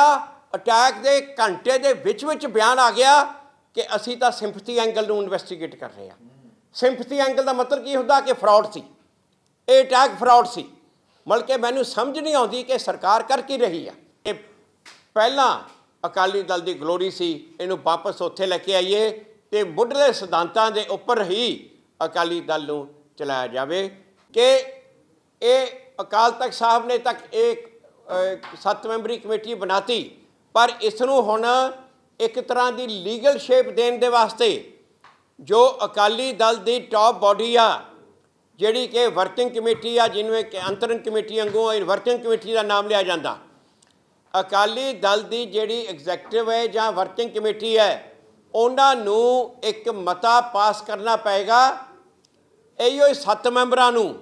ਆਇਆ ਅਟੈਕ ਦੇ ਘੰਟੇ ਦੇ ਵਿੱਚ ਵਿੱਚ ਬਿਆਨ ਆ ਗਿਆ ਕਿ ਅਸੀਂ ਤਾਂ ਸਿੰਪਥੀ ਐਂਗਲ ਨੂੰ ਇਨਵੈਸਟੀਗੇਟ ਕਰ ਰਹੇ ਹਾਂ। ਸਿੰਪਥੀ ਐਂਗਲ ਦਾ ਮਤਲਬ ਕੀ ਹੁੰਦਾ ਕਿ ਫਰਾਡ ਸੀ। ਇਹ ਅਟੈਕ ਫਰਾਡ ਸੀ। ਮਤਲਬ ਕਿ ਮੈਨੂੰ ਸਮਝ ਨਹੀਂ ਆਉਂਦੀ ਕਿ ਸਰਕਾਰ ਕਰ ਕੀ ਰਹੀ ਆ। ਇਹ ਪਹਿਲਾਂ ਅਕਾਲੀ ਦਲ ਦੀ ਗਲੋਰੀ ਸੀ, ਇਹਨੂੰ ਵਾਪਸ ਉੱਥੇ ਲੈ ਕੇ ਆਈਏ ਤੇ ਮੁੱਢਲੇ ਸਿਧਾਂਤਾਂ ਦੇ ਉੱਪਰ ਹੀ ਅਕਾਲੀ ਦਲ ਨੂੰ ਚਲਾਇਆ ਜਾਵੇ ਕਿ ਇਹ ਅਕਾਲ ਤਖਤ ਸਾਹਿਬ ਨੇ ਤੱਕ ਇਹ ਸੱਤ ਮੈਂਬਰੀ ਕਮੇਟੀ ਬਣਾਤੀ। ਪਰ ਇਸ ਨੂੰ ਹੁਣ ਇੱਕ ਤਰ੍ਹਾਂ ਦੀ ਲੀਗਲ ਸ਼ੇਪ ਦੇਣ ਦੇ ਵਾਸਤੇ ਜੋ ਅਕਾਲੀ ਦਲ ਦੀ ਟਾਪ ਬਾਡੀ ਆ, ਜਿਹੜੀ ਕਿ ਵਰਕਿੰਗ ਕਮੇਟੀ ਆ ਜਿਹਨੂੰ ਕਿ ਅੰਤਰਨ ਕਮੇਟੀ ਵਾਂਗੂ ਇਹ ਵਰਕਿੰਗ ਕਮੇਟੀ ਦਾ ਨਾਮ ਲਿਆ ਜਾਂਦਾ। ਅਕਾਲੀ ਦਲ ਦੀ ਜਿਹੜੀ ਐਗਜ਼ੈਕਟਿਵ ਹੈ ਜਾਂ ਵਰਕਿੰਗ ਕਮੇਟੀ ਹੈ, ਉਹਨਾਂ ਨੂੰ ਇੱਕ ਮਤਾ ਪਾਸ ਕਰਨਾ ਪਏਗਾ। ਇਹੋ ਸੱਤ ਮੈਂਬਰਾਂ ਨੂੰ।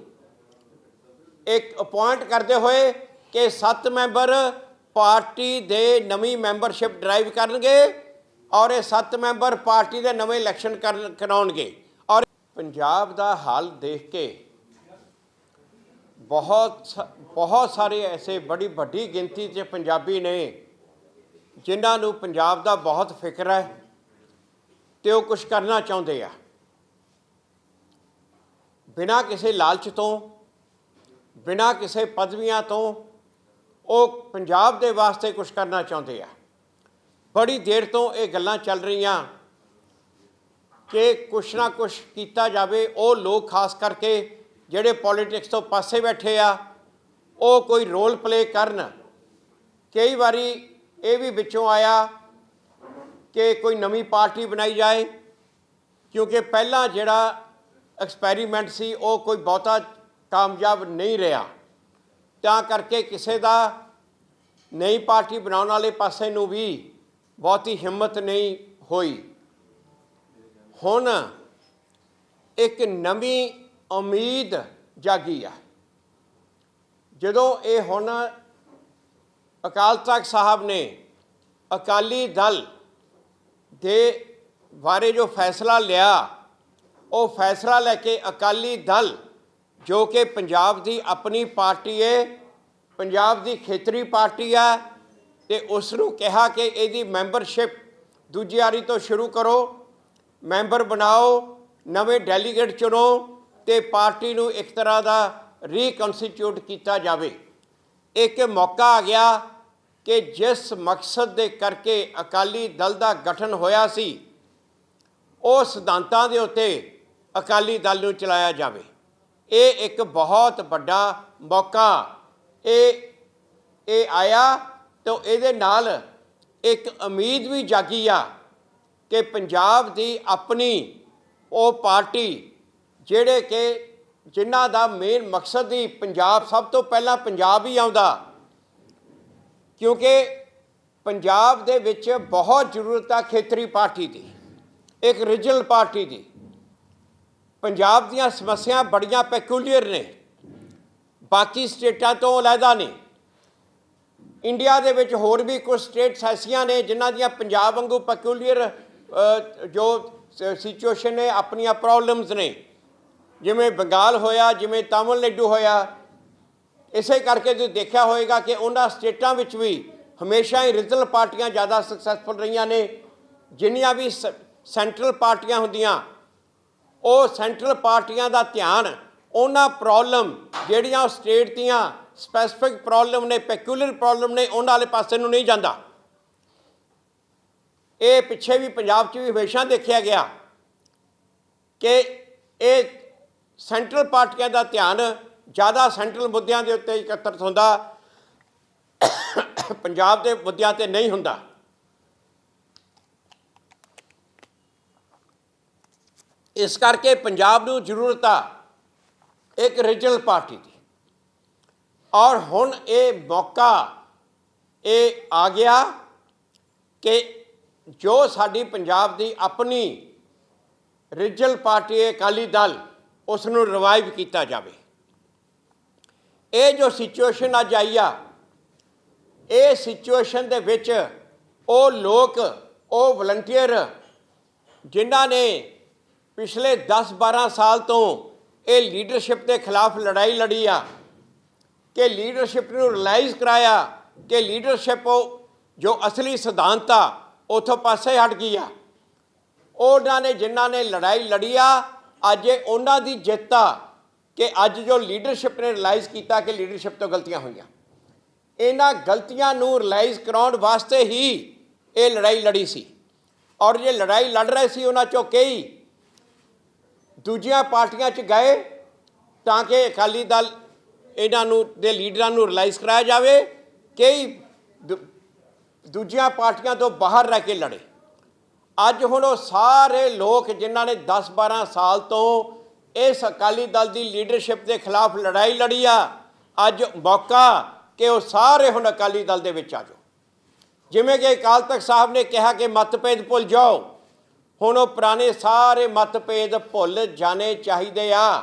ਇੱਕ ਅਪਾਇੰਟ ਕਰਦੇ ਹੋਏ ਕਿ ਸੱਤ ਮੈਂਬਰ ਪਾਰਟੀ ਦੇ ਨਵੀਂ ਮੈਂਬਰਸ਼ਿਪ ਡਰਾਈਵ ਕਰਨਗੇ ਔਰ ਇਹ ਸੱਤ ਮੈਂਬਰ ਪਾਰਟੀ ਦੇ ਨਵੇਂ ਇਲੈਕਸ਼ਨ ਕਰਨ- ਕਰਾਉਣਗੇ। ਔਰ ਪੰਜਾਬ ਦਾ ਹਾਲ ਦੇਖ ਕੇ ਬਹੁਤ ਸ- ਬਹੁਤ ਸਾਰੇ ਐਸੇ ਬੜੀ ਵੱਡੀ ਗਿਣਤੀ 'ਚ ਪੰਜਾਬੀ ਨੇ ਜਿਨ੍ਹਾਂ ਨੂੰ ਪੰਜਾਬ ਦਾ ਬਹੁਤ ਫਿਕਰ ਹੈ ਤੇ ਉਹ ਕੁਝ ਕਰਨਾ ਚਾਹੁੰਦੇ ਆ। ਬਿਨਾਂ ਕਿਸੇ ਲਾਲਚ ਤੋਂ, ਬਿਨਾਂ ਕਿਸੇ ਪਦਵੀਆਂ ਤੋਂ ਉਹ ਪੰਜਾਬ ਦੇ ਵਾਸਤੇ ਕੁਝ ਕਰਨਾ ਚਾਹੁੰਦੇ ਆ। ਬੜੀ ਦੇਰ ਤੋਂ ਇਹ ਗੱਲਾਂ ਚੱਲ ਰਹੀਆਂ ਕਿ ਕੁਛ ਨਾ ਕੁਛ ਕੀਤਾ ਜਾਵੇ, ਉਹ ਲੋਕ ਖਾਸ ਕਰਕੇ ਜਿਹੜੇ ਪੋਲਿਟਿਕਸ ਤੋਂ ਪਾਸੇ ਬੈਠੇ ਆ, ਉਹ ਕੋਈ ਰੋਲ ਪਲੇ ਕਰਨ। ਕਈ ਵਾਰੀ ਇਹ ਵੀ ਵਿੱਚੋਂ ਆਇਆ ਕਿ ਕੋਈ ਨਵੀਂ ਪਾਰਟੀ ਬਣਾਈ ਜਾਏ, ਕਿਉਂਕਿ ਪਹਿਲਾਂ ਜਿਹੜਾ ਐਕਸਪੈਰੀਮੈਂਟ ਸੀ, ਉਹ ਕੋਈ ਬਹੁਤਾ ਕਾਮਯਾਬ ਨਹੀਂ ਰਿਹਾ। ਤਾਂ ਕਰਕੇ ਕਿਸੇ ਦਾ ਨਈ ਪਾਰਟੀ ਬਣਾਉਣ ਵਾਲੇ ਪਾਸੇ ਨੂੰ ਵੀ ਬਹੁਤੀ ਹਿੰਮਤ ਨਹੀਂ ਹੋਈ। ਹੁਣ ਇੱਕ ਨਵੀਂ ਉਮੀਦ ਜਾਗੀ ਆ। ਜਦੋਂ ਇਹ ਹੁਣ ਅਕਾਲ ਤਖਤ ਸਾਹਿਬ ਨੇ ਅਕਾਲੀ ਦਲ ਦੇ ਬਾਰੇ ਜੋ ਫੈਸਲਾ ਲਿਆ, ਉਹ ਫੈਸਲਾ ਲੈ ਕੇ ਅਕਾਲੀ ਦਲ ਜੋ ਕਿ ਪੰਜਾਬ ਦੀ ਆਪਣੀ ਪਾਰਟੀ ਹੈ ਪੰਜਾਬ ਦੀ ਖੇਤਰੀ ਪਾਰਟੀ ਹੈ ਤੇ ਉਸ ਨੂੰ ਕਿਹਾ ਕਿ ਇਹਦੀ ਮੈਂਬਰਸ਼ਿਪ ਦੂਜੀ ਵਾਰੀ ਤੋਂ ਸ਼ੁਰੂ ਕਰੋ, ਮੈਂਬਰ ਬਣਾਓ, ਨਵੇਂ ਡੈਲੀਗੇਟ ਚੁਣੋ ਤੇ ਪਾਰਟੀ ਨੂੰ ਇੱਕ ਤਰ੍ਹਾਂ ਦਾ ਰੀਕਨਸਟੀਟਿਊਟ ਕੀਤਾ ਜਾਵੇ। ਇੱਕ ਮੌਕਾ ਆ ਗਿਆ ਕਿ ਜਿਸ ਮਕਸਦ ਦੇ ਕਰਕੇ ਅਕਾਲੀ ਦਲ ਦਾ ਗਠਨ ਹੋਇਆ ਸੀ, ਉਹ ਸਿਧਾਂਤਾਂ ਦੇ ਉੱਤੇ ਅਕਾਲੀ ਦਲ ਨੂੰ ਚਲਾਇਆ ਜਾਵੇ। ਇਹ ਇੱਕ ਬਹੁਤ ਵੱਡਾ ਮੌਕਾ। ਇਹ ਇਹ ਆਇਆ ਤਾਂ ਇਹਦੇ ਨਾਲ ਇੱਕ ਉਮੀਦ ਵੀ ਜਾਗੀ ਆ ਕਿ ਪੰਜਾਬ ਦੀ ਆਪਣੀ ਉਹ ਪਾਰਟੀ ਜਿਹੜੇ ਕਿ ਜਿਨ੍ਹਾਂ ਦਾ ਮੇਨ ਮਕਸਦ ਹੀ ਪੰਜਾਬ, ਸਭ ਤੋਂ ਪਹਿਲਾਂ ਪੰਜਾਬ ਹੀ ਆਉਂਦਾ, ਕਿਉਂਕਿ ਪੰਜਾਬ ਦੇ ਵਿੱਚ ਬਹੁਤ ਜ਼ਰੂਰਤ ਆ ਖੇਤਰੀ ਪਾਰਟੀ ਦੀ, ਇੱਕ ਰੀਜਨਲ ਪਾਰਟੀ ਦੀ। ਪੰਜਾਬ ਦੀਆਂ ਸਮੱਸਿਆ ਬੜੀਆਂ ਪੈਕੂਲੀਅਰ ਨੇ। ਬਾਕੀ ਸਟੇਟਾਂ ਤੋਂ ਅਲੱਗਾ ਨੇ। ਇੰਡੀਆ ਦੇ ਵਿੱਚ ਹੋਰ ਵੀ ਕੁਝ ਸਟੇਟਸ ਐਸੀਆਂ ਨੇ ਜਿਨ੍ਹਾਂ ਦੀਆਂ ਪੰਜਾਬ ਵਾਂਗੂ ਪੈਕੂਲੀਅਰ ਜੋ ਸਿਚੁਏਸ਼ਨ ਨੇ, ਆਪਣੀਆਂ ਪ੍ਰੋਬਲਮਸ ਨੇ। ਜਿਵੇਂ ਬੰਗਾਲ ਹੋਇਆ, ਜਿਵੇਂ ਤਾਮਿਲਨਾਡੂ ਹੋਇਆ। ਇਸੇ ਕਰਕੇ ਤੁਸੀਂ ਦੇਖਿਆ ਹੋਵੇਗਾ ਕਿ ਉਹਨਾਂ ਸਟੇਟਾਂ ਵਿੱਚ ਵੀ ਹਮੇਸ਼ਾ ਹੀ ਰੀਜਨਲ ਪਾਰਟੀਆਂ ਜ਼ਿਆਦਾ ਸਕਸੈਸਫੁਲ ਰਹੀਆਂ ਨੇ। ਜਿੰਨੀਆਂ ਵੀ ਸੈਂਟਰਲ ਪਾਰਟੀਆਂ ਹੁੰਦੀਆਂ ਉਹ ਸੈਂਟਰਲ ਪਾਰਟੀਆਂ ਦਾ ਧਿਆਨ, ਉਹਨਾਂ ਪ੍ਰੋਬਲਮ ਜਿਹੜੀਆਂ ਉਹ ਸਟੇਟ ਦੀਆਂ ਸਪੈਸੀਫਿਕ ਪ੍ਰੋਬਲਮ ਨੇ ਪੈਕੂਲਰ ਪ੍ਰੋਬਲਮ ਨੇ, ਉਹਨਾਂ ਵਾਲੇ ਪਾਸੇ ਨੂੰ ਨਹੀਂ ਜਾਂਦਾ। ਇਹ ਪਿੱਛੇ ਵੀ ਪੰਜਾਬ 'ਚ ਵੀ ਹਮੇਸ਼ਾ ਦੇਖਿਆ ਗਿਆ ਕਿ ਇਹ ਸੈਂਟਰਲ ਪਾਰਟੀਆਂ ਦਾ ਧਿਆਨ ਜ਼ਿਆਦਾ ਸੈਂਟਰਲ ਮੁੱਦਿਆਂ ਦੇ ਉੱਤੇ ਇਕੱਤਰਤ ਹੁੰਦਾ, ਪੰਜਾਬ ਦੇ ਮੁੱਦਿਆਂ ਤੇ ਨਹੀਂ ਹੁੰਦਾ। ਇਸ ਕਰਕੇ ਪੰਜਾਬ ਨੂੰ ਜ਼ਰੂਰਤ ਆ ਇੱਕ ਰੀਜਨਲ ਪਾਰਟੀ ਦੀ। ਔਰ ਹੁਣ ਇਹ ਮੌਕਾ, ਇਹ ਆ ਗਿਆ ਕਿ ਜੋ ਸਾਡੀ ਪੰਜਾਬ ਦੀ ਆਪਣੀ ਰੀਜਨਲ ਪਾਰਟੀ ਅਕਾਲੀ ਦਲ, ਉਸ ਨੂੰ ਰਿਵਾਈਵ ਕੀਤਾ ਜਾਵੇ। ਇਹ ਜੋ ਸਿਚੁਏਸ਼ਨ ਅੱਜ ਆਈ ਆ, ਇਹ ਸਿਚੁਏਸ਼ਨ ਦੇ ਵਿੱਚ ਉਹ ਲੋਕ, ਉਹ ਵਲੰਟੀਅਰ ਜਿਨ੍ਹਾਂ ਨੇ ਪਿਛਲੇ 10-12 ਸਾਲ ਤੋਂ ਇਹ ਲੀਡਰਸ਼ਿਪ ਦੇ ਖਿਲਾਫ ਲੜਾਈ ਲੜੀ ਆ, ਕਿ ਲੀਡਰਸ਼ਿਪ ਨੂੰ ਰਿਲਾਈਜ਼ ਕਰਾਇਆ ਕਿ ਲੀਡਰਸ਼ਿਪ ਉਹ ਜੋ ਅਸਲੀ ਸਿਧਾਂਤ ਆ, ਉਥੋਂ ਪਾਸੇ ਹਟ ਗਈ ਆ। ਉਹਨਾਂ ਨੇ, ਜਿਨ੍ਹਾਂ ਨੇ ਲੜਾਈ ਲੜੀ ਆ, ਅੱਜ ਇਹ ਉਹਨਾਂ ਦੀ ਜਿੱਤ ਆ ਕਿ ਅੱਜ ਜੋ ਲੀਡਰਸ਼ਿਪ ਨੇ ਰਿਲਾਈਜ਼ ਕੀਤਾ ਕਿ ਲੀਡਰਸ਼ਿਪ ਤੋਂ ਗਲਤੀਆਂ ਹੋਈਆਂ। ਇਹਨਾਂ ਗਲਤੀਆਂ ਨੂੰ ਰਿਲਾਈਜ਼ ਕਰਾਉਣ ਵਾਸਤੇ ਹੀ ਇਹ ਲੜਾਈ ਲੜੀ ਸੀ। ਔਰ ਜੇ ਲੜਾਈ ਲੜ ਰਹੇ ਸੀ, ਉਹਨਾਂ ਚੋਂ ਕਈ ਦੂਜੀਆਂ ਪਾਰਟੀਆਂ 'ਚ ਗਏ ਤਾਂ ਕਿ ਅਕਾਲੀ ਦਲ ਇਹਨਾਂ ਨੂੰ, ਦੇ ਲੀਡਰਾਂ ਨੂੰ ਰਿਲਾਈਜ਼ ਕਰਾਇਆ ਜਾਵੇ ਕਈ ਦੂ- ਦੂਜੀਆਂ ਪਾਰਟੀਆਂ ਤੋਂ ਬਾਹਰ ਰਹਿ ਕੇ ਲੜੇ। ਅੱਜ ਹੁਣ ਉਹ ਸਾਰੇ ਲੋਕ ਜਿਨ੍ਹਾਂ ਨੇ 10 12 ਸਾਲ ਤੋਂ ਇਸ ਅਕਾਲੀ ਦਲ ਦੀ ਲੀਡਰਸ਼ਿਪ ਦੇ ਖਿਲਾਫ ਲੜਾਈ ਲੜੀ ਆ, ਅੱਜ ਮੌਕਾ ਕਿ ਉਹ ਸਾਰੇ ਹੁਣ ਅਕਾਲੀ ਦਲ ਦੇ ਵਿੱਚ ਆ ਜਾਓ। ਜਿਵੇਂ ਕਿ ਅਕਾਲ ਤਖਤ ਸਾਹਿਬ ਨੇ ਕਿਹਾ ਕਿ ਮਤਭੇਦ ਭੁੱਲ ਜਾਓ। ਹੁਣ ਉਹ ਪੁਰਾਣੇ ਸਾਰੇ ਮਤਭੇਦ ਭੁੱਲ ਜਾਣੇ ਚਾਹੀਦੇ ਆ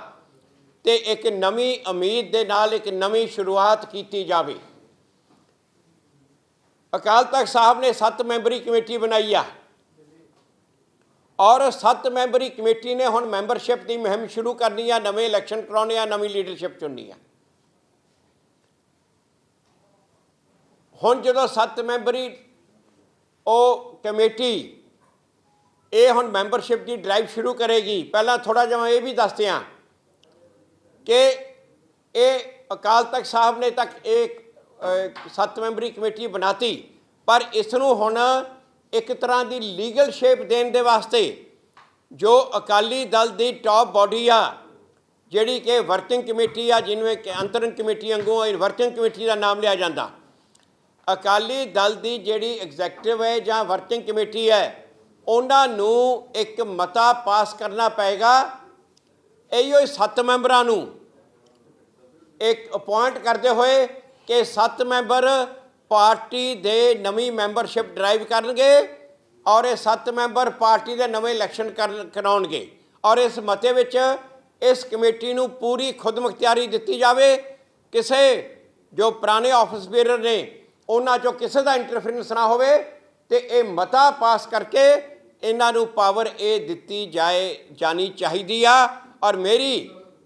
ਤੇ ਇੱਕ ਨਵੀਂ ਉਮੀਦ ਦੇ ਨਾਲ ਇੱਕ ਨਵੀਂ ਸ਼ੁਰੂਆਤ ਕੀਤੀ ਜਾਵੇ। ਅਕਾਲ ਤਖਤ ਸਾਹਿਬ ਨੇ 7 ਮੈਂਬਰੀ ਕਮੇਟੀ ਬਣਾਈ ਆ। ਔਰ 7 ਮੈਂਬਰੀ ਕਮੇਟੀ ਨੇ ਹੁਣ ਮੈਂਬਰਸ਼ਿਪ ਦੀ ਮੁਹਿੰਮ ਸ਼ੁਰੂ ਕਰਨੀ ਆ, ਨਵੇਂ ਇਲੈਕਸ਼ਨ ਕਰਾਉਣੇ ਆ, ਨਵੀਂ ਲੀਡਰਸ਼ਿਪ ਚੁਣਨੀ ਆ। ਹੁਣ ਜਦੋਂ 7 ਮੈਂਬਰੀ ਉਹ ਕਮੇਟੀ ਇਹ ਹੁਣ ਮੈਂਬਰਸ਼ਿਪ ਦੀ ਡਰਾਈਵ ਸ਼ੁਰੂ ਕਰੇਗੀ। ਪਹਿਲਾਂ ਥੋੜਾ ਜਿਹਾ ਇਹ ਵੀ ਦੱਸਦੇ ਹਾਂ ਕਿ ਇਹ ਅਕਾਲ ਤਖਤ ਸਾਹਿਬ ਨੇ ਤੱਕ ਇੱਕ ਸੱਤ ਮੈਂਬਰੀ ਕਮੇਟੀ ਬਣਾਤੀ। ਪਰ ਇਸ ਨੂੰ ਹੁਣ ਇੱਕ ਤਰ੍ਹਾਂ ਦੀ ਲੀਗਲ ਸ਼ੇਪ ਦੇਣ ਦੇ ਵਾਸਤੇ ਜੋ ਅਕਾਲੀ ਦਲ ਦੀ ਟਾਪ ਬਾਡੀ ਆ, ਜਿਹੜੀ ਕਿ ਵਰਕਿੰਗ ਕਮੇਟੀ ਆ ਜਿਹਨੂੰ ਕਿ ਅੰਤਰਨ ਕਮੇਟੀ ਵਾਂਗੂ ਵਰਕਿੰਗ ਕਮੇਟੀ ਦਾ ਨਾਮ ਲਿਆ ਜਾਂਦਾ। ਅਕਾਲੀ ਦਲ ਦੀ ਜਿਹੜੀ ਐਗਜ਼ੈਕਟਿਵ ਹੈ ਜਾਂ ਵਰਕਿੰਗ ਕਮੇਟੀ ਹੈ ਉਹਨਾਂ ਨੂੰ ਇੱਕ ਮਤਾ ਪਾਸ ਕਰਨਾ ਪਏਗਾ। ਇਹੋ ਸੱਤ ਮੈਂਬਰਾਂ ਨੂੰ ਇੱਕ ਅਪਾਇੰਟ ਕਰਦੇ ਹੋਏ ਕਿ ਸੱਤ ਮੈਂਬਰ ਪਾਰਟੀ ਦੇ ਨਵੀਂ ਮੈਂਬਰਸ਼ਿਪ ਡਰਾਈਵ ਕਰਨਗੇ ਔਰ ਇਹ ਸੱਤ ਮੈਂਬਰ ਪਾਰਟੀ ਦੇ ਨਵੇਂ ਇਲੈਕਸ਼ਨ ਕਰਨ- ਕਰਾਉਣਗੇ। ਔਰ ਇਸ ਮਤੇ ਵਿੱਚ ਇਸ ਕਮੇਟੀ ਨੂੰ ਪੂਰੀ ਖੁਦਮੁਖਤਿਆਰੀ ਦਿੱਤੀ ਜਾਵੇ। ਕਿਸੇ ਜੋ ਪੁਰਾਣੇ ਆਫਿਸ ਬੀਅਰਰ ਨੇ, ਉਹਨਾਂ ਚੋਂ ਕਿਸੇ ਦਾ ਇੰਟਰਫੇਰੈਂਸ ਨਾ ਹੋਵੇ ਤੇ ਇਹ ਮਤਾ ਪਾਸ ਕਰਕੇ ਇਹਨਾਂ ਨੂੰ ਪਾਵਰ ਇਹ ਦਿੱਤੀ ਜਾਏ, ਜਾਣੀ ਚਾਹੀਦੀ ਆ। ਔਰ ਮੇਰੀ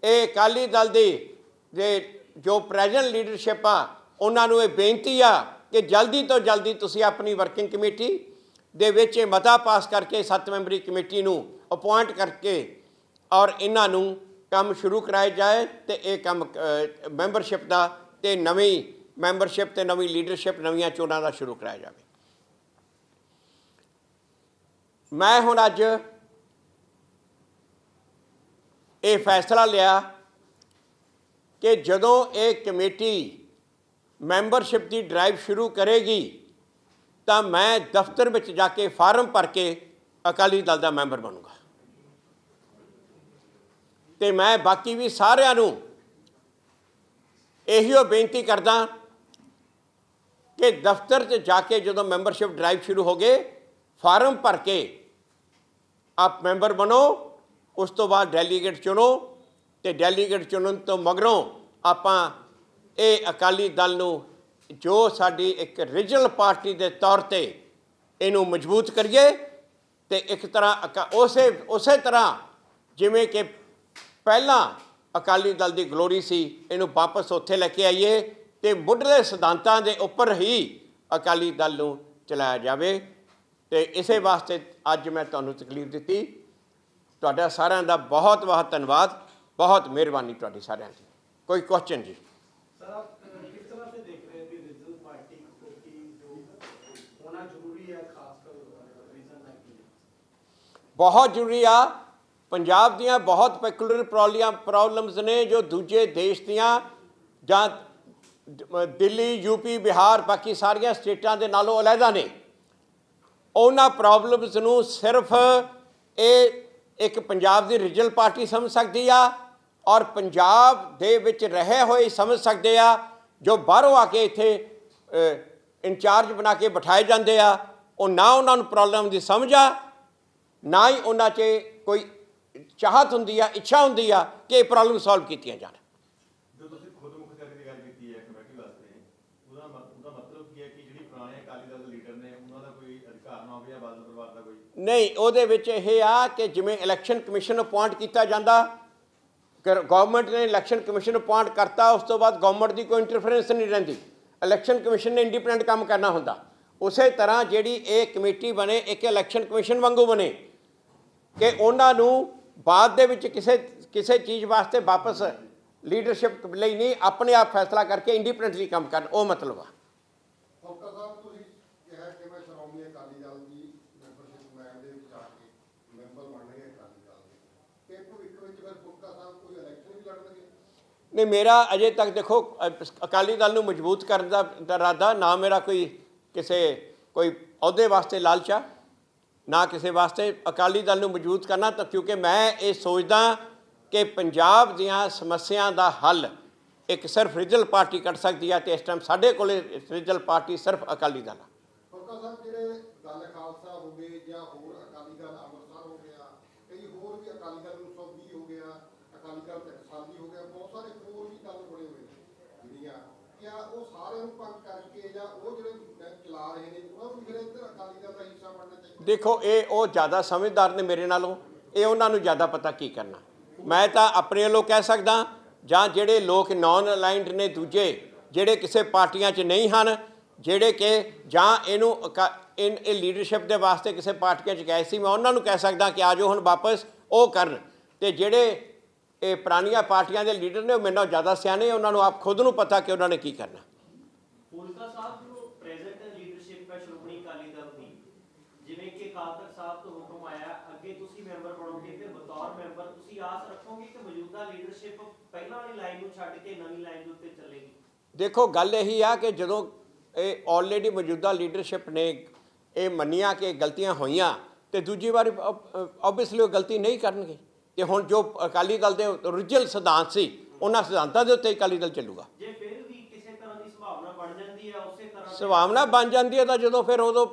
ਇਹ ਅਕਾਲੀ ਦਲ ਦੀ ਦੇ ਜੋ ਪ੍ਰੈਜ਼ੈਂਟ ਲੀਡਰਸ਼ਿਪ ਆ, ਉਹਨਾਂ ਨੂੰ ਇਹ ਬੇਨਤੀ ਆ ਕਿ ਜਲਦੀ ਤੋਂ ਜਲਦੀ ਤੁਸੀਂ ਆਪਣੀ ਵਰਕਿੰਗ ਕਮੇਟੀ ਦੇ ਵਿੱਚ ਇਹ ਮਤਾ ਪਾਸ ਕਰਕੇ ਸੱਤ ਮੈਂਬਰੀ ਕਮੇਟੀ ਨੂੰ ਅਪਾਇੰਟ ਕਰਕੇ ਔਰ ਇਹਨਾਂ ਨੂੰ ਕੰਮ ਸ਼ੁਰੂ ਕਰਾਇਆ ਜਾਏ ਤੇ ਇਹ ਕੰਮ ਮੈਂਬਰਸ਼ਿਪ ਦਾ ਤੇ ਨਵੀਂ ਮੈਂਬਰਸ਼ਿਪ ਤੇ ਨਵੀਂ ਲੀਡਰਸ਼ਿਪ ਨਵੀਆਂ ਚੋਣਾਂ ਦਾ ਸ਼ੁਰੂ ਕਰਾਇਆ ਜਾਵੇ। ਮੈਂ ਹੁਣ ਅੱਜ ਇਹ ਫੈਸਲਾ ਲਿਆ ਕਿ ਜਦੋਂ ਇਹ ਕਮੇਟੀ ਮੈਂਬਰਸ਼ਿਪ ਦੀ ਡਰਾਈਵ ਸ਼ੁਰੂ ਕਰੇਗੀ, ਤਾਂ ਮੈਂ ਦਫ਼ਤਰ ਵਿੱਚ ਜਾ ਕੇ ਫਾਰਮ ਭਰ ਕੇ ਅਕਾਲੀ ਦਲ ਦਾ ਮੈਂਬਰ ਬਣੂੰਗਾ। ਤੇ ਮੈਂ ਬਾਕੀ ਵੀ ਸਾਰਿਆਂ ਨੂੰ ਇਹੀਓ ਬੇਨਤੀ ਕਰਦਾ ਕਿ ਦਫ਼ਤਰ 'ਚ ਜਾ ਕੇ ਜਦੋਂ ਮੈਂਬਰਸ਼ਿਪ ਡਰਾਈਵ ਸ਼ੁਰੂ ਹੋ ਗਏ, ਫਾਰਮ ਭਰ ਕੇ ਆਪ ਮੈਂਬਰ ਬਣੋ, ਉਸ ਤੋਂ ਬਾਅਦ ਡੈਲੀਗੇਟ ਚੁਣੋ ਤੇ ਡੈਲੀਗੇਟ ਚੁਣਨ ਤੋਂ ਮਗਰੋਂ ਆਪਾਂ ਇਹ ਅਕਾਲੀ ਦਲ ਨੂੰ ਜੋ ਸਾਡੀ ਇੱਕ ਰੀਜਨਲ ਪਾਰਟੀ ਦੇ ਤੌਰ ਤੇ ਇਹਨੂੰ ਮਜ਼ਬੂਤ ਕਰੀਏ ਤੇ ਇੱਕ ਤਰ੍ਹਾਂ ਅਕਾ- ਉਸੇ ਉਸੇ ਤਰ੍ਹਾਂ ਜਿਵੇਂ ਕਿ ਪਹਿਲਾਂ ਅਕਾਲੀ ਦਲ ਦੀ ਗਲੋਰੀ ਸੀ, ਇਹਨੂੰ ਵਾਪਸ ਉੱਥੇ ਲੈ ਕੇ ਆਈਏ ਤੇ ਮੁੱਢਲੇ ਸਿਧਾਂਤਾਂ ਦੇ ਉੱਪਰ ਹੀ ਅਕਾਲੀ ਦਲ ਨੂੰ ਚਲਾਇਆ ਜਾਵੇ। ਤੇ ਇਸੇ ਵਾਸਤੇ ਅੱਜ ਮੈਂ ਤੁਹਾਨੂੰ ਤਕਲੀਫ ਦਿੱਤੀ। ਤੁਹਾਡਾ ਸਾਰਿਆਂ ਦਾ ਬਹੁਤ ਬਹੁਤ ਧੰਨਵਾਦ। ਬਹੁਤ ਮਿਹਰਬਾਨੀ ਤੁਹਾਡੀ ਸਾਰਿਆਂ ਦੀ। ਕੋਈ ਕੁਐਸਚਨ ਜੀ? ਬਹੁਤ ਜ਼ਰੂਰੀ ਆ। ਪੰਜਾਬ ਦੀਆਂ ਬਹੁਤ ਪੈਕੂਲਰ ਪ੍ਰੋਬਲਮਾਂ ਪ੍ਰੋਬਲਮਸ ਨੇ ਜੋ ਦੂਜੇ ਦੇਸ਼ ਦੀਆਂ ਜਾਂ ਦਿੱਲੀ ਯੂਪੀ ਬਿਹਾਰ ਬਾਕੀ ਸਾਰੀਆਂ ਸਟੇਟਾਂ ਦੇ ਨਾਲੋਂ ਅਲੱਗਾ ਨੇ। ਉਹਨਾਂ ਪ੍ਰੋਬਲਮਸ ਨੂੰ ਸਿਰਫ ਇਹ ਇੱਕ ਪੰਜਾਬ ਦੀ ਰੀਜਨਲ ਪਾਰਟੀ ਸਮਝ ਸਕਦੀ ਆ ਔਰ ਪੰਜਾਬ ਦੇ ਵਿੱਚ ਰਹੇ ਹੋਏ ਸਮਝ ਸਕਦੇ ਆ, ਜੋ ਬਾਹਰੋਂ ਆ ਕੇ ਇੱਥੇ ਇੰਚਾਰਜ ਬਣਾ ਕੇ ਬਿਠਾਏ ਜਾਂਦੇ ਆ, ਉਹ ਨਾ ਉਹਨਾਂ ਨੂੰ ਪ੍ਰੋਬਲਮ ਦੀ ਸਮਝ ਆ, ਨਾ ਹੀ ਉਹਨਾਂ 'ਚ ਕੋਈ ਚਾਹਤ ਹੁੰਦੀ ਆ, ਇੱਛਾ ਹੁੰਦੀ ਆ ਕਿ ਇਹ ਪ੍ਰੋਬਲਮ ਸੋਲਵ ਕੀਤੀਆਂ ਜਾਣ ਜੋ ਤੁਸੀਂ ਖੁਦ ਮੁਖਤਿਆਰੀ ਦੀ ਗੱਲ ਕੀਤੀ ਹੈ ਕਮੇਟੀ ਵਾਸਤੇ ਉਹਦਾ ਮਤ- ਉਹਦਾ ਮਤਲਬ ਕੀ ਹੈ ਕਿ ਜਿਹੜੀ ਪੁਰਾਣੇ ਅਕਾਲੀ ਦਲ ਦੇ ਲੀਡਰ ਨੇ ਉਹਨਾਂ ਦਾ ਕੋਈ ਅਧਿਕਾਰ ਨਾ ਹੋਵੇ ਜਾਂ ਬਾਦਲ ਪਰਿਵਾਰ ਦਾ ਕੋਈ ਨਹੀਂ, ਉਹਦੇ ਵਿੱਚ ਇਹ ਆ ਕਿ ਜਿਵੇਂ ਇਲੈਕਸ਼ਨ ਕਮਿਸ਼ਨ ਅਪਾਇੰਟ ਕੀਤਾ ਜਾਂਦਾ ਗਵਰਨਮੈਂਟ ਨੇ ਇਲੈਕਸ਼ਨ ਕਮਿਸ਼ਨ ਅਪਾਇੰਟ ਕਰਤਾ, ਉਸ ਤੋਂ ਬਾਅਦ ਗਵਰਨਮੈਂਟ ਦੀ ਕੋਈ ਇੰਟਰਫੇਰੈਂਸ ਨਹੀਂ ਰਹਿੰਦੀ। ਇਲੈਕਸ਼ਨ ਕਮਿਸ਼ਨ ਨੇ ਇੰਡੀਪੈਂਡੈਂਟ ਕੰਮ ਕਰਨਾ ਹੁੰਦਾ। ਉਸੇ ਤਰ੍ਹਾਂ ਜਿਹੜੀ ਇਹ ਕਮੇਟੀ ਬਣੇ, ਇੱਕ ਇਲੈਕਸ਼ਨ ਕਮਿਸ਼ਨ ਵਾਂਗੂ ਬਣੇ, ਕਿ ਉਹਨਾਂ ਨੂੰ ਬਾਅਦ ਦੇ ਵਿੱਚ ਕਿਸੇ ਕਿਸੇ ਚੀਜ਼ ਵਾਸਤੇ ਵਾਪਸ ਲੀਡਰਸ਼ਿਪ ਲਈ ਨਹੀਂ, ਆਪਣੇ ਆਪ ਫੈਸਲਾ ਕਰਕੇ ਇੰਡੀਪੈਂਡੈਂਟਲੀ ਕੰਮ ਕਰਨ, ਉਹ ਮਤਲਬ ਆ ਫੋਕਾ ਸਾਹਿਬ ਤੁਸੀਂ ਕਿਹਾ ਕਿ ਮੈਂ ਸ਼੍ਰੋਮਣੀ ਅਕਾਲੀ ਦਲ ਦੀ ਮੈਂਬਰਸ਼ਿਪ ਮੈਮ ਦੇ ਵਿੱਚ ਆ ਕੇ ਮੈਂਬਰ ਬਣ ਗਏ ਅਕਾਲੀ ਦਲ ਦੇ ਤੇ ਭਵਿੱਖ ਵਿੱਚ ਫਿਰ ਫੋਕਾ ਸਾਹਿਬ ਕੋਈ ਇਲੈਕਸ਼ਨ ਵੀ ਲੜਨਗੇ ਨਹੀਂ, ਮੇਰਾ ਅਜੇ ਤੱਕ ਦੇਖੋ ਅਕਾਲੀ ਦਲ ਨੂੰ ਮਜ਼ਬੂਤ ਕਰਨ ਦਾ ਇਰਾਦਾ ਨਾ ਮੇਰਾ ਕੋਈ ਕਿਸੇ, ਕੋਈ ਅਹੁਦੇ ਵਾਸਤੇ ਲਾਲਚਾ, ਨਾ ਕਿਸੇ ਵਾਸਤੇ ਅਕਾਲੀ ਦਲ ਨੂੰ ਮਜ਼ਬੂਤ ਕਰਨਾ, ਤਾਂ ਕਿਉਂਕਿ ਮੈਂ ਇਹ ਸੋਚਦਾ ਕਿ ਪੰਜਾਬ ਦੀਆਂ ਸਮੱਸਿਆ ਦਾ ਹੱਲ ਇੱਕ ਸਿਰਫ ਰਿਜਲ ਪਾਰਟੀ ਕੱਢ ਸਕਦੀ ਹੈ ਤੇ ਇਸ ਟਾਈਮ ਸਾਡੇ ਕੋਲੇ ਰਿਜਲ ਪਾਰਟੀ ਸਿਰਫ ਅਕਾਲੀ ਦਲ ਆ ਗਏ ਜਾਂ ਹੋਰ ਅਕਾਲੀ ਦਲ ਅੰਮ੍ਰਿਤਸਰ ਹੋ ਗਿਆ ਕਈ ਹੋਰ ਵੀ ਅਕਾਲੀ ਦਲ 920 ਹੋ ਗਿਆ ਅਕਾਲੀ ਦਲ ਟਕਸਾਲੀ ਹੋ ਗਿਆ ਬਹੁਤ ਸਾਰੇ ਹੋਰ ਵੀ ਦਲ ਬਣੇ ਹੋਏ ਨੇ ਜਿਹੜੀਆਂ ਉਹ ਸਾਰਿਆਂ ਨੂੰ ਭੰਗ ਕਰਕੇ ਜਾਂ ਉਹ ਜਿਹੜੇ ਚਲਾ ਰਹੇ ਨੇ, ਉਹਨਾਂ ਨੂੰ ਫਿਰ ਇੱਧਰ ਅਕਾਲੀ ਦਲ ਦਾ ਹਿੱਸਾ ਬਣਨਾ ਚਾਹੀਦਾ। ਦੇਖੋ, ਇਹ ਉਹ ਜ਼ਿਆਦਾ ਸਮਝਦਾਰ ਨੇ ਮੇਰੇ ਨਾਲੋਂ। ਇਹ ਉਹਨਾਂ ਨੂੰ ਜ਼ਿਆਦਾ ਪਤਾ ਕੀ ਕਰਨਾ। ਮੈਂ ਤਾਂ ਆਪਣੇ ਵੱਲੋਂ ਕਹਿ ਸਕਦਾ ਜਾਂ ਜਿਹੜੇ ਲੋਕ ਨਾਨ ਅਲਾਈਨਡ ਨੇ ਦੂਜੇ, ਜਿਹੜੇ ਕਿਸੇ ਪਾਰਟੀਆਂ 'ਚ ਨਹੀਂ ਹਨ, ਜਿਹੜੇ ਕਿ ਜਾਂ ਇਹਨੂੰ ਅਕਾ- ਇਨ ਇਹ ਲੀਡਰਸ਼ਿਪ ਦੇ ਵਾਸਤੇ ਕਿਸੇ ਪਾਰਟੀਆਂ 'ਚ ਗਏ ਸੀ, ਮੈਂ ਉਹਨਾਂ ਨੂੰ ਕਹਿ ਸਕਦਾ ਕਿ ਆਜੋ ਹੁਣ ਵਾਪਸ, ਉਹ ਕਰਨ। ਤੇ ਜਿਹੜੇ ਇਹ ਪੁਰਾਣੀਆਂ ਪਾਰਟੀਆਂ ਦੇ ਲੀਡਰ ਨੇ ਉਹ ਮੇਰੇ ਨਾਲੋਂ ਜ਼ਿਆਦਾ ਸਿਆਣੇ ਉਹਨਾਂ ਨੂੰ ਆਪ ਖੁਦ ਨੂੰ ਪਤਾ ਕਿ ਉਹਨਾਂ ਨੇ ਕੀ ਕਰਨਾ। ਫੂਲਕਾ ਸਾਹਿਬ ਜੋ ਪ੍ਰੈਜ਼ੈਂਟ ਲੀਡਰਸ਼ਿਪ ਹੈ ਸ਼੍ਰੋਮਣੀ ਅਕਾਲੀ ਦਲ ਦੀ ਜਿਵੇਂ ਕਿ ਅਕਾਲ ਤਖਤ ਸਾਹਿਬ ਤੋਂ ਹੁਕਮ ਆਇਆ ਅੱਗੇ ਤੁਸੀਂ ਮੈਂਬਰ ਬਣੋਗੇ ਤੇ ਬਤੌਰ ਮੈਂਬਰ ਤੁਸੀਂ ਆਸ ਰੱਖੋਗੇ ਕਿ ਮੌਜੂਦਾ ਲੀਡਰਸ਼ਿਪ ਪਹਿਲਾਂ ਵਾਲੀ ਲਾਈਨ ਨੂੰ ਛੱਡ ਕੇ ਨਵੀਂ ਲਾਈਨ ਦੇ ਉੱਤੇ ਚੱਲੇਗੀ। ਦੇਖੋ ਗੱਲ ਇਹੀ ਆ ਕਿ ਜਦੋਂ ਇਹ ਆਲਰੇਡੀ ਮੌਜੂਦਾ ਲੀਡਰਸ਼ਿਪ ਨੇ ਇਹ ਮੰਨੀਆਂ ਕਿ ਗਲਤੀਆਂ ਹੋਈਆਂ ਤੇ ਦੂਜੀ ਵਾਰੀ ਆਬਵੀਅਸਲੀ ਉਹ ਗਲਤੀ ਨਹੀਂ ਕਰਨਗੇ। ਤੇ ਹੁਣ ਜੋ ਅਕਾਲੀ ਦਲ ਦੇ ਓਰੀਜਨਲ ਸਿਧਾਂਤ ਸੀ ਉਹਨਾਂ ਸਿਧਾਂਤਾਂ ਦੇ ਉੱਤੇ ਹੀ ਅਕਾਲੀ ਦਲ ਚੱਲੂਗਾ। ਜੇ ਫਿਰ ਵੀ ਕਿਸੇ ਤਰ੍ਹਾਂ ਦੀ ਸੰਭਾਵਨਾ ਬਣ ਜਾਂਦੀ ਹੈ ਉਸੇ ਤਰ੍ਹਾਂ ਦੇ- ਸੰਭਾਵਨਾ ਬਣ ਜਾਂਦੀ ਹੈ ਤਾਂ ਜਦੋਂ ਫਿਰ ਉਦੋਂ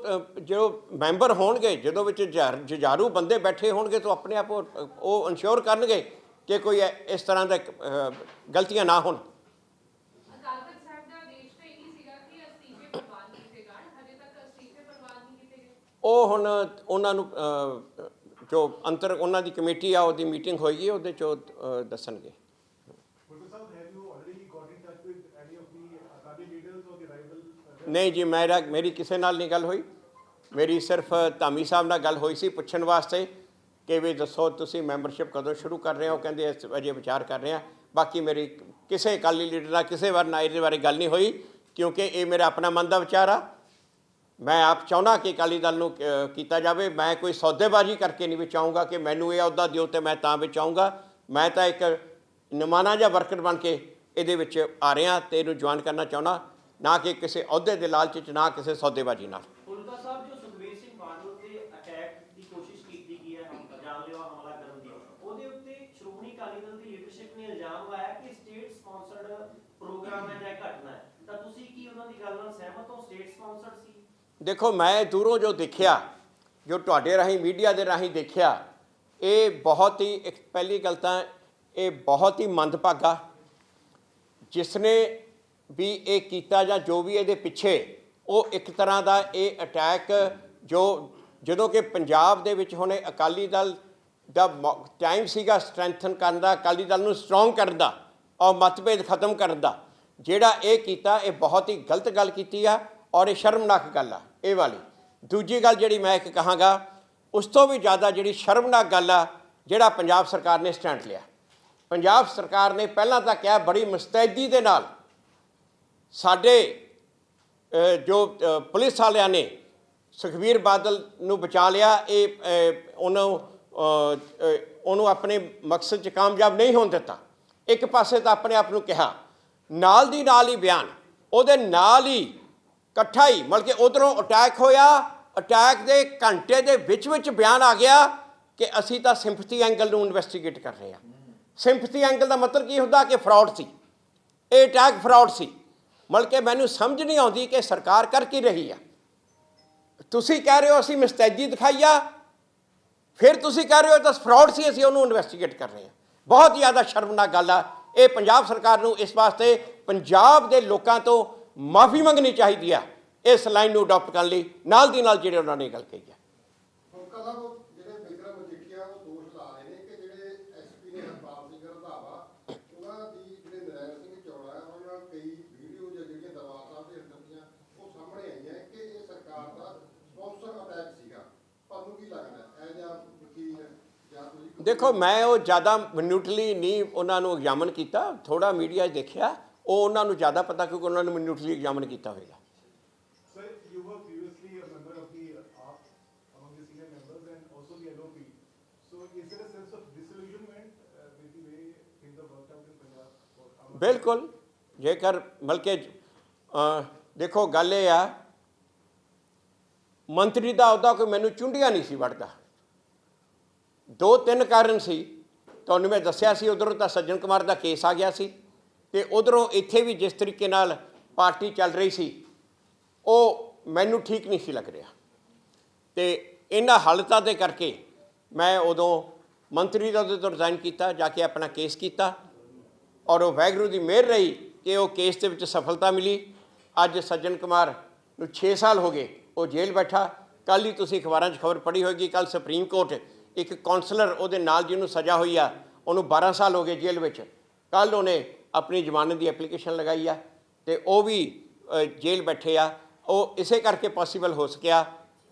ਜੋ ਮੈਂਬਰ ਹੋਣਗੇ ਜਦੋਂ ਵਿੱਚ ਜੁਝਾਰ- ਜੁਝਾਰੂ ਬੰਦੇ ਬੈਠੇ ਹੋਣਗੇ ਤਾਂ ਆਪਣੇ ਆਪ ਉਹ- ਇਨਸ਼ੋਰ ਕਰਨਗੇ ਕਿ ਕੋਈ ਇਸ ਤਰ੍ਹਾਂ ਦਾ ਗਲਤੀਆਂ ਨਾ ਹੋਣ। ਕਿ ਉਹ ਹੁਣ ਉਹਨਾਂ ਨੂੰ ਜੋ ਅੰਤਰ ਉਹਨਾਂ ਦੀ ਕਮੇਟੀ ਆ ਉਹਦੀ ਮੀਟਿੰਗ ਹੋਏਗੀ ਉਹਦੇ ਚ ਦੱਸਣਗੇ। ਨਹੀਂ ਜੀ ਮੇਰਾ ਮੇਰੀ ਕਿਸੇ ਨਾਲ ਨਹੀਂ ਗੱਲ ਹੋਈ। ਮੇਰੀ ਸਿਰਫ ਧਾਮੀ ਸਾਹਿਬ ਨਾਲ ਗੱਲ ਹੋਈ ਸੀ ਪੁੱਛਣ ਵਾਸਤੇ ਕਿ ਵੀ ਦੱਸੋ ਤੁਸੀਂ ਮੈਂਬਰਸ਼ਿਪ ਕਦੋਂ ਸ਼ੁਰੂ ਕਰ ਰਹੇ ਹੋ ਕਹਿੰਦੇ ਇਸ ਅਜੇ ਵਿਚਾਰ ਕਰ ਰਹੇ ਆ ਬਾਕੀ ਮੇਰੀ ਕਿਸੇ ਅਕਾਲੀ ਲੀਡਰ ਨਾਲ ਕਿਸੇ ਵਾਰ ਨਾ ਇਹਦੇ ਬਾਰੇ ਗੱਲ ਨਹੀਂ ਹੋਈ ਕਿਉਂਕਿ ਇਹ ਮੇਰਾ ਆਪਣਾ ਮਨ ਦਾ ਵਿਚਾਰ ਆ। ਮੈਂ ਆਪ ਚਾਹੁੰਦਾ ਕਿ ਅਕਾਲੀ ਦਲ ਨੂੰ ਕੀਤਾ ਜਾਵੇ। ਮੈਂ ਕੋਈ ਸੌਦੇਬਾਜ਼ੀ ਕਰਕੇ ਨਹੀਂ ਵਿਚਾਉਂਗਾ ਕਿ ਮੈਨੂੰ ਇਹ ਅਹੁਦਾ ਦਿਓ ਤੇ ਮੈਂ ਤਾਂ ਵਿਚਾਉਂਗਾ ਮੈਂ ਤਾਂ ਇੱਕ ਨਿਮਾਣਾ ਜਿਹਾ ਵਰਕਰ ਬਣ ਕੇ ਇਹਦੇ ਵਿੱਚ ਆ ਰਿਹਾ ਤੇ ਇਹਨੂੰ ਜੁਆਇਨ ਕਰਨਾ ਚਾਹੁੰਦਾ। ਨਾ ਕਿ ਕਿਸੇ ਅਹੁਦੇ ਦੇ ਲਾਲਚ 'ਚ, ਨਾ ਕਿਸੇ ਸੌਦੇਬਾਜ਼ੀ ਨਾਲ ਫੂਲਕਾ ਸਾਹਿਬ ਜੋ ਸੁਖਬੀਰ ਸਿੰਘ ਬਾਦਲ ਤੇ ਅਟੈਕ ਦੀ ਕੋਸ਼ਿਸ਼ ਕੀਤੀ ਗਈ ਹੈ ਹਮ- ਜਾਨਲੇਵਾ ਹਮਲਾ ਕਰਨ ਦੀ ਉਹਦੇ ਉੱਤੇ ਸ਼੍ਰੋਮਣੀ ਅਕਾਲੀ ਦਲ ਦੀ ਲੀਡਰਸ਼ਿਪ ਨੇ ਇਲਜ਼ਾਮ ਲਾਇਆ ਕਿ ਸਟੇਟ ਸਪਾਂਸਰਡ ਪ੍ਰੋਗਰਾਮ ਹੈ ਜਾਂ ਇਹ ਘਟਨਾ ਹੈ ਤਾਂ ਤੁਸੀਂ ਕੀ ਉਹਨਾਂ ਦੀ ਗੱਲ ਨਾਲ ਸਹਿਮਤ ਹੋ ਸਟੇਟ ਸਪਾਂਸਰਡ ਸੀ ਦੇਖੋ, ਮੈਂ ਦੂਰੋਂ ਜੋ ਦੇਖਿਆ, ਜੋ ਤੁਹਾਡੇ ਰਾਹੀਂ, ਮੀਡੀਆ ਦੇ ਰਾਹੀਂ ਦੇਖਿਆ, ਇਹ ਬਹੁਤ ਹੀ, ਇੱਕ ਪਹਿਲੀ ਗੱਲ ਤਾਂ ਇਹ ਬਹੁਤ ਹੀ ਮੰਦਭਾਗਾ। ਜਿਸ ਨੇ ਵੀ ਇਹ ਕੀਤਾ ਜਾਂ ਜੋ ਵੀ ਇਹਦੇ ਪਿੱਛੇ, ਉਹ ਇੱਕ ਤਰ੍ਹਾਂ ਦਾ ਇਹ ਅਟੈਕ ਜੋ, ਜਦੋਂ ਕਿ ਪੰਜਾਬ ਦੇ ਵਿੱਚ ਹੁਣੇ ਅਕਾਲੀ ਦਲ ਦਾ ਟਾਈਮ ਸੀਗਾ ਸਟਰੈਂਥਨ ਕਰਨ ਦਾ, ਅਕਾਲੀ ਦਲ ਨੂੰ ਸਟਰੋਂਗ ਕਰਨ ਦਾ, ਔਰ ਮਤਭੇਦ ਖਤਮ ਕਰਨ ਦਾ, ਜਿਹੜਾ ਇਹ ਕੀਤਾ, ਇਹ ਬਹੁਤ ਹੀ ਗਲਤ ਗੱਲ ਕੀਤੀ ਆ। ਔਰ ਇਹ ਸ਼ਰਮਨਾਕ ਗੱਲ ਆ, ਇਹ ਵਾਲੀ। ਦੂਜੀ ਗੱਲ ਜਿਹੜੀ ਮੈਂ ਇੱਕ ਕਹਾਂਗਾ, ਉਸ ਤੋਂ ਵੀ ਜ਼ਿਆਦਾ ਜਿਹੜੀ ਸ਼ਰਮਨਾਕ ਗੱਲ ਆ, ਜਿਹੜਾ ਪੰਜਾਬ ਸਰਕਾਰ ਨੇ ਸਟੈਂਡ ਲਿਆ। ਪੰਜਾਬ ਸਰਕਾਰ ਨੇ ਪਹਿਲਾਂ ਤਾਂ ਕਿਹਾ ਬੜੀ ਮੁਸਤੈਦੀ ਦੇ ਨਾਲ ਸਾਡੇ ਜੋ ਪੁਲਿਸ ਵਾਲਿਆਂ ਨੇ ਸੁਖਬੀਰ ਬਾਦਲ ਨੂੰ ਬਚਾ ਲਿਆ, ਇਹ ਉਹਨੂੰ ਉਹਨੂੰ ਆਪਣੇ ਮਕਸਦ 'ਚ ਕਾਮਯਾਬ ਨਹੀਂ ਹੋਣ ਦਿੱਤਾ। ਇੱਕ ਪਾਸੇ ਤਾਂ ਆਪਣੇ ਆਪ ਨੂੰ ਕਿਹਾ, ਨਾਲ ਦੀ ਨਾਲ ਹੀ ਬਿਆਨ, ਉਹਦੇ ਨਾਲ ਹੀ ਇਕੱਠਾ ਹੀ ਮਤਲਬ ਕਿ ਉਧਰੋਂ ਅਟੈਕ ਹੋਇਆ ਅਟੈਕ ਦੇ ਘੰਟੇ ਦੇ ਵਿੱਚ ਵਿੱਚ ਬਿਆਨ ਆ ਗਿਆ ਕਿ ਅਸੀਂ ਤਾਂ ਸਿੰਪਥੀ ਐਂਗਲ ਨੂੰ ਇਨਵੈਸਟੀਗੇਟ ਕਰ ਰਹੇ ਹਾਂ। ਸਿੰਪਥੀ ਐਂਗਲ ਦਾ ਮਤਲਬ ਕੀ ਹੁੰਦਾ ਕਿ ਫਰਾਡ ਸੀ। ਇਹ ਅਟੈਕ ਫਰਾਡ ਸੀ। ਮਤਲਬ ਕਿ ਮੈਨੂੰ ਸਮਝ ਨਹੀਂ ਆਉਂਦੀ ਕਿ ਸਰਕਾਰ ਕਰ ਕੀ ਰਹੀ ਆ। ਤੁਸੀਂ ਕਹਿ ਰਹੇ ਹੋ ਅਸੀਂ ਮਿਸਤੈਦੀ ਦਿਖਾਈ ਆ, ਫਿਰ ਤੁਸੀਂ ਕਹਿ ਰਹੇ ਹੋ ਤਾਂ ਫਰਾਡ ਸੀ, ਅਸੀਂ ਉਹਨੂੰ ਇਨਵੈਸਟੀਗੇਟ ਕਰ ਰਹੇ ਹਾਂ। ਬਹੁਤ ਜ਼ਿਆਦਾ ਸ਼ਰਮਨਾਕ ਗੱਲ ਆ। ਇਹ ਪੰਜਾਬ ਸਰਕਾਰ ਨੂੰ ਇਸ ਵਾਸਤੇ ਪੰਜਾਬ ਦੇ ਲੋਕਾਂ ਤੋਂ ਮਾਫੀ ਮੰਗਣੀ ਚਾਹੀਦੀ ਆ। ਇਸ ਲਾਈਨ ਨੂੰ ਅਡਾਪਟ ਕਰਨ ਲਈ ਨਾਲ ਦੀ ਨਾਲ ਜਿਹੜੇ ਉਹਨਾਂ ਨੇ ਗੱਲ ਕਹੀ ਹੈ ਦੇਖੋ ਮੈਂ ਉਹ ਜ਼ਿਆਦਾ ਮਿਨੂਟਲੀ ਨਹੀਂ ਉਹਨਾਂ ਨੂੰ ਐਗਜ਼ਾਮਨ ਕੀਤਾ ਥੋੜਾ ਮੀਡੀਆ ਦੇਖਿਆ। ਉਹ ਉਹਨਾਂ ਨੂੰ ਜ਼ਿਆਦਾ ਪਤਾ ਕਿਉਂਕਿ ਉਹਨਾਂ ਨੇ ਮਿਨੂਟਲੀ ਐਗਜ਼ਾਮਨ ਕੀਤਾ uh, uh, Amar? ਬਿਲਕੁਲ ਜੇਕਰ ਬਲਕਿ ਦੇਖੋ ਗੱਲ ਇਹ ਆ ਮੰਤਰੀ ਦਾ ਅਹੁਦਾ ਕੋਈ ਮੈਨੂੰ ਚੁੰਡੀਆਂ ਨਹੀਂ ਸੀ ਵੜਦਾ ਦੋ ਤਿੰਨ ਕਾਰਨ ਸੀ ਤੁਹਾਨੂੰ ਮੈਂ ਦੱਸਿਆ ਸੀ ਉਧਰੋਂ ਤਾਂ ਸੱਜਣ ਕੁਮਾਰ ਦਾ ਕੇਸ ਆ ਗਿਆ ਸੀ ਤੇ ਉਧਰੋਂ ਇੱਥੇ ਵੀ ਜਿਸ ਤਰੀਕੇ ਨਾਲ ਪਾਰਟੀ ਚੱਲ ਰਹੀ ਸੀ, ਉਹ ਮੈਨੂੰ ਠੀਕ ਨਹੀਂ ਸੀ ਲੱਗ ਰਿਹਾ। ਤੇ ਇਹਨਾਂ ਹਾਲਤਾਂ ਦੇ ਕਰਕੇ ਮੈਂ ਉਦੋਂ ਮੰਤਰੀ ਦਾ ਉਹਦੇ ਤੋਂ ਰਿਜ਼ਾਈਨ ਕੀਤਾ, ਜਾ ਕੇ ਆਪਣਾ ਕੇਸ ਕੀਤਾ ਔਰ ਉਹ ਵੈਗਰੂ ਦੀ ਮਿਹਰ ਰਹੀ ਕਿ ਉਹ ਕੇਸ ਦੇ ਵਿੱਚ ਸਫਲਤਾ ਮਿਲੀ। ਅੱਜ ਸੱਜਣ ਕੁਮਾਰ ਨੂੰ 6 ਸਾਲ ਹੋ ਗਏ, ਉਹ ਜੇਲ੍ਹ ਬੈਠਾ। ਕੱਲ ਹੀ ਤੁਸੀਂ ਅਖਬਾਰਾਂ 'ਚ ਖਬਰ ਪੜ੍ਹੀ ਹੋਏਗੀ ਕੱਲ ਸੁਪਰੀਮ ਕੋਰਟ ਇੱਕ ਕਾਉਂਸਲਰ ਉਹਦੇ ਨਾਲ ਜਿਹਨੂੰ ਸਜ਼ਾ ਹੋਈ ਆ, ਉਹਨੂੰ 12 ਸਾਲ ਹੋ ਗਏ ਜੇਲ੍ਹ ਵਿੱਚ। ਕੱਲ ਉਹਨੇ ਆਪਣੀ ਜ਼ਮਾਨਤ ਦੀ ਐਪਲੀਕੇਸ਼ਨ ਲਗਾਈ ਆ ਤੇ ਉਹ ਵੀ ਜੇਲ੍ਹ ਬੈਠੇ ਆ। ਉਹ ਇਸੇ ਕਰਕੇ ਪੋਸੀਬਲ ਹੋ ਸਕਿਆ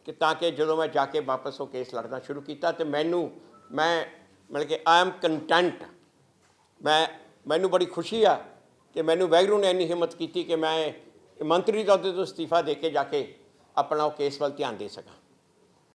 ਕਿ ਤਾਂ ਕਿ ਜਦੋਂ ਮੈਂ ਜਾ ਕੇ ਵਾਪਸ ਉਹ ਕੇਸ ਲੜਨਾ ਸ਼ੁਰੂ ਕੀਤਾ ਤੇ ਮੈਨੂੰ, ਮੈਂ ਮਤਲਬ ਕਿ ਆਈ ਐਮ ਕੰਟੈਂਟ ਮੈਂ, ਮੈਨੂੰ ਬੜੀ ਖੁਸ਼ੀ ਆ ਕਿ ਮੈਨੂੰ ਵੈਗਰੂ ਨੇ ਇੰਨੀ ਹਿੰਮਤ ਕੀਤੀ ਕਿ ਮੈਂ ਮੰਤਰੀ ਦਾ ਅਹੁਦੇ ਤੋਂ ਅਸਤੀਫਾ ਦੇ ਕੇ ਜਾ ਕੇ ਆਪਣਾ ਉਹ ਕੇਸ ਵੱਲ ਧਿਆਨ ਦੇ ਸਕਾਂ।